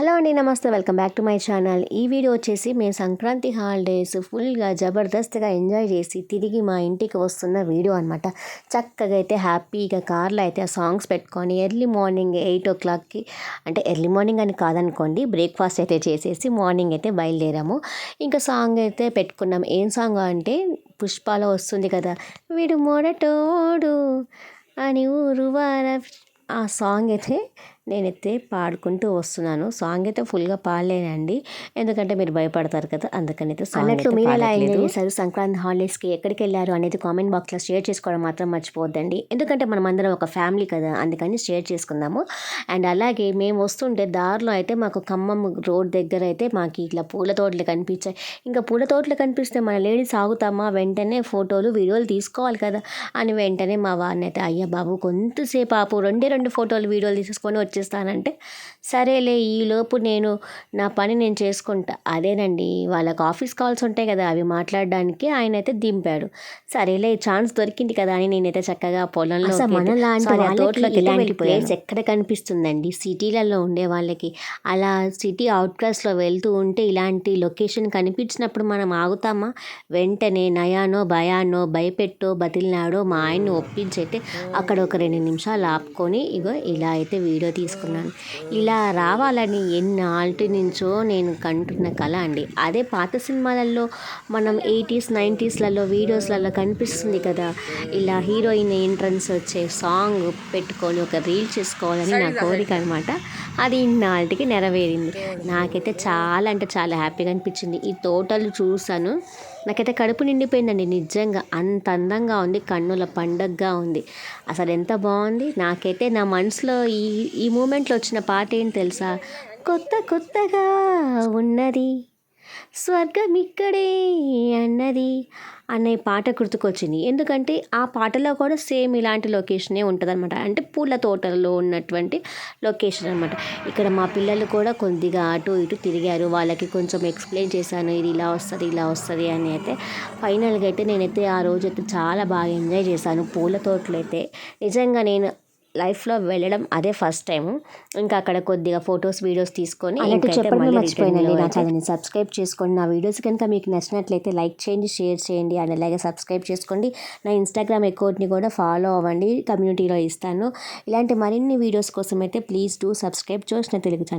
Hello అండి నమస్తే. Welcome back to my channel. ఈ వీడియో వచ్చేసి మేము సంక్రాంతి హాలిడేస్ ఫుల్గా జబర్దస్త్గా ఎంజాయ్ చేసి తిరిగి మా ఇంటికి వస్తున్న వీడియో అనమాట చక్కగా అయితే హ్యాపీగా కార్లో అయితే ఆ సాంగ్స్ పెట్టుకొని ఎర్లీ మార్నింగ్ ఎయిట్ ఓ క్లాక్కి అంటే ఎర్లీ మార్నింగ్ అని కాదనుకోండి బ్రేక్ఫాస్ట్ అయితే చేసేసి మార్నింగ్ అయితే బయలుదేరాము. ఇంకా సాంగ్ అయితే పెట్టుకున్నాం. ఏం సాంగ్ అంటే పుష్పాలో వస్తుంది కదా వీడు మొడటోడు అని ఊరు వార ఆ సాంగ్ అయితే నేనైతే పాడుకుంటూ వస్తున్నాను. సాంగ్ అయితే ఫుల్గా పాడలేనండి. ఎందుకంటే మీరు భయపడతారు కదా అందుకని అయితే అన్నట్లు మీరు ఎలా. ఎంజాయ్ చేశారు? సంక్రాంతి హాలిడేస్కి ఎక్కడికి వెళ్ళారు అనేది కామెంట్ బాక్స్లో షేర్ చేసుకోవడం మాత్రం మర్చిపోవద్దండి. ఎందుకంటే మనం అందరం ఒక ఫ్యామిలీ కదా అందుకని షేర్ చేసుకుందాము. అండ్ అలాగే మేము వస్తుంటే దారిలో అయితే మాకు ఖమ్మం రోడ్ దగ్గర అయితే మాకు ఇట్లా పూల తోటలు కనిపించాయి. ఇంకా పూల తోటలు కనిపిస్తే మన లేడీస్ ఆగుతామా వెంటనే ఫోటోలు వీడియోలు తీసుకోవాలి కదా అని వెంటనే మా వారిని అయితే అయ్యా బాబు కొంతసేపు ఆపు రెండే రెండు ఫోటోలు వీడియోలు తీసుకొని వచ్చేస్తానంటే సరేలే ఈలోపు నేను నా పని నేను చేసుకుంటా. అదేనండి వాళ్ళకి ఆఫీస్ కాల్స్ ఉంటాయి కదా అవి మాట్లాడడానికి ఆయన అయితే దింపాడు. సరేలే ఛాన్స్ దొరికింది కదా అని నేనైతే చక్కగా పొలంలో ఇలాంటి ప్లేస్ ఎక్కడ కనిపిస్తుందండి? సిటీలలో ఉండే వాళ్ళకి. అలా సిటీ అవుట్కట్స్లో వెళ్తూ ఉంటే ఇలాంటి లొకేషన్ కనిపించినప్పుడు మనం ఆగుతామా? వెంటనే నయానో భయానో భయపెట్టో బతిలినాడో మా ఆయన్ని ఒప్పించైతే అక్కడ ఒక రెండు నిమిషాలు ఆపుకొని ఇగో ఇలా అయితే వీడియో తీసుకున్నాను ఇలా రావాలని ఎన్నాళ్ళ నుంచో నేను కంటున్న కళ అండి. అదే పాత సినిమాలలో మనం ఎయిటీస్ నైంటీస్లలో వీడియోస్లలో కనిపిస్తుంది కదా ఇలా హీరోయిన్ ఎంట్రన్స్ వచ్చే సాంగ్ పెట్టుకొని ఒక రీల్ చేసుకోవాలని నా కోరిక అనమాట అది ఇన్నాళ్ళకి నెరవేరింది. నాకైతే చాలా అంటే చాలా హ్యాపీగా అనిపించింది. ఈ తోటలు చూసాను నాకైతే కడుపు నిండిపోయిందండి నిజంగా. అంత అందంగా ఉంది. కన్నుల పండగగా ఉంది. అసలు ఎంత బాగుంది. నాకైతే నా మనసులో ఈ ఈ మూమెంట్లో వచ్చిన పాట ఏంటి తెలుసా? కొత్త కొత్తగా ఉన్నది. స్వర్గం ఇక్కడే అన్నది అనే పాట గుర్తుకొచ్చింది. ఎందుకంటే ఆ పాటలో కూడా సేమ్ ఇలాంటి లొకేషనే ఉంటుంది అనమాట అంటే పూల తోటలో ఉన్నటువంటి లొకేషన్ అనమాట ఇక్కడ మా పిల్లలు కూడా కొద్దిగా అటు ఇటు తిరిగారు. వాళ్ళకి కొంచెం ఎక్స్ప్లెయిన్ చేశాను. ఇది ఇలా వస్తుంది ఇలా వస్తుంది అని అయితే ఫైనల్గా అయితే నేనైతే ఆ రోజు అయితే చాలా బాగా ఎంజాయ్ చేశాను. పూల తోటలు అయితే నిజంగా నేను లైఫ్లో వెళ్ళడం అదే ఫస్ట్ టైం ఇంకా అక్కడ కొద్దిగా ఫొటోస్ వీడియోస్ తీసుకొని చెప్పడం మర్చిపోయినండి నా ఛానల్ని సబ్స్క్రైబ్ చేసుకోండి. నా వీడియోస్ కనుక మీకు నచ్చినట్లయితే లైక్ చేయండి షేర్ చేయండి అండ్ అలాగే సబ్స్క్రైబ్ చేసుకోండి. నా ఇన్స్టాగ్రామ్ అకౌంట్ని కూడా ఫాలో అవ్వండి. కమ్యూనిటీలో ఇస్తాను. ఇలాంటి మరిన్ని వీడియోస్ కోసం అయితే ప్లీజ్ డూ సబ్స్క్రైబ్. చూసిన తెలుగు ఛానల్.